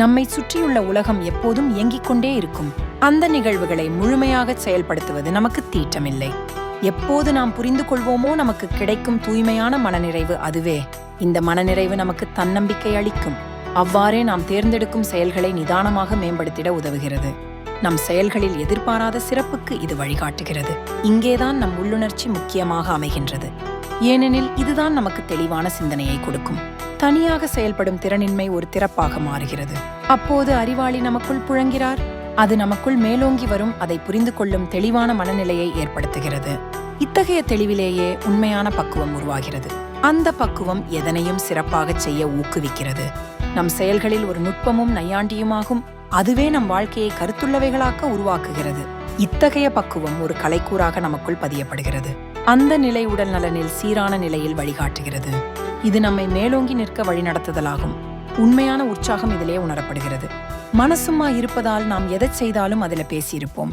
நம்மை சுற்றியுள்ள உலகம் எப்போதும் இயங்கிக் கொண்டே இருக்கும். அந்த நிகழ்வுகளை முழுமையாக செயல்படுத்துவது நமக்கு தீட்டமில்லை. எப்போது நாம் புரிந்து கொள்வோமோ நமக்கு கிடைக்கும் தூய்மையான மனநிறைவு அதுவே. இந்த மனநிறைவு நமக்கு தன்னம்பிக்கை அளிக்கும். அவ்வாறே நாம் தேர்ந்தெடுக்கும் செயல்களை நிதானமாக மேம்படுத்திட உதவுகிறது. நம் செயல்களில் எதிர்பாராத சிறப்புக்கு இது வழிகாட்டுகிறது. இங்கேதான் நம் உள்ளுணர்ச்சி முக்கியமாக அமைகின்றது. ஏனெனில் இதுதான் நமக்கு தெளிவான சிந்தனையை கொடுக்கும். தனியாக செயல்படும் திறனின்மை ஒரு திறப்பாக மாறுகிறது. அப்போது அறிவாளி நமக்குள் புழங்கிறார். அது நமக்குள் மேலோங்கி வரும் அதை புரிந்து கொள்ளும் தெளிவான மனநிலையை ஏற்படுத்துகிறது. இத்தகைய தெளிவிலேயே உண்மையான பக்குவம் உருவாகிறது. அந்த பக்குவம் எதனையும் சிறப்பாகச் செய்ய ஊக்குவிக்கிறது. நம் செயல்களில் ஒரு நுட்பமும் நையாண்டியுமாகும். அதுவே நம் வாழ்க்கையை கருத்துள்ளவைகளாக்க உருவாக்குகிறது. இத்தகைய பக்குவம் ஒரு கலைக்கூறாக நமக்குள் பதியப்படுகிறது. அந்த நிலை உடல் நலனில் சீரான நிலையில் வழிகாட்டுகிறது. இது நம்மை மேலோங்கி நிற்க வழிநடத்துதலாகும் உண்மையான உற்சாகம் இதிலே உணரப்படுகிறது. மனசும்மா இருப்பதால் நாம் எதை செய்தாலும் அதில் பேசியிருப்போம்.